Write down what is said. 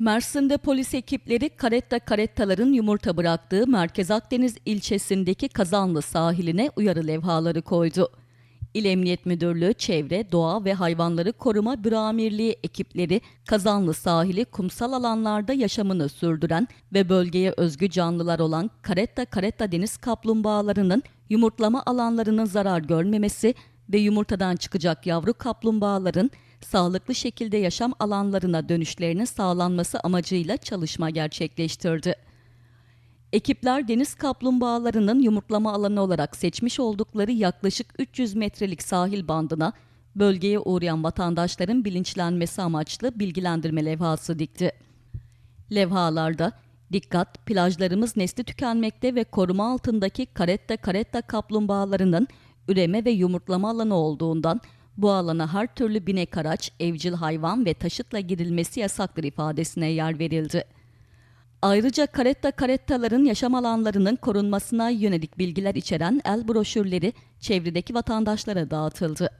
Mersin'de polis ekipleri karetta karettaların yumurta bıraktığı Merkez Akdeniz ilçesindeki Kazanlı sahiline uyarı levhaları koydu. İl Emniyet Müdürlüğü Çevre, Doğa ve Hayvanları Koruma Büro Amirliği ekipleri Kazanlı sahili kumsal alanlarda yaşamını sürdüren ve bölgeye özgü canlılar olan karetta karetta deniz kaplumbağalarının yumurtlama alanlarının zarar görmemesi ve yumurtadan çıkacak yavru kaplumbağaların sağlıklı şekilde yaşam alanlarına dönüşlerinin sağlanması amacıyla çalışma gerçekleştirdi. Ekipler deniz kaplumbağalarının yumurtlama alanı olarak seçmiş oldukları yaklaşık 300 metrelik sahil bandına bölgeye uğrayan vatandaşların bilinçlenmesi amaçlı bilgilendirme levhası dikti. Levhalarda dikkat plajlarımız nesli tükenmekte ve koruma altındaki karetta karetta kaplumbağalarının üreme ve yumurtlama alanı olduğundan bu alana her türlü binek araç, evcil hayvan ve taşıtla girilmesi yasaktır ifadesine yer verildi. Ayrıca karetta karettaların yaşam alanlarının korunmasına yönelik bilgiler içeren el broşürleri çevredeki vatandaşlara dağıtıldı.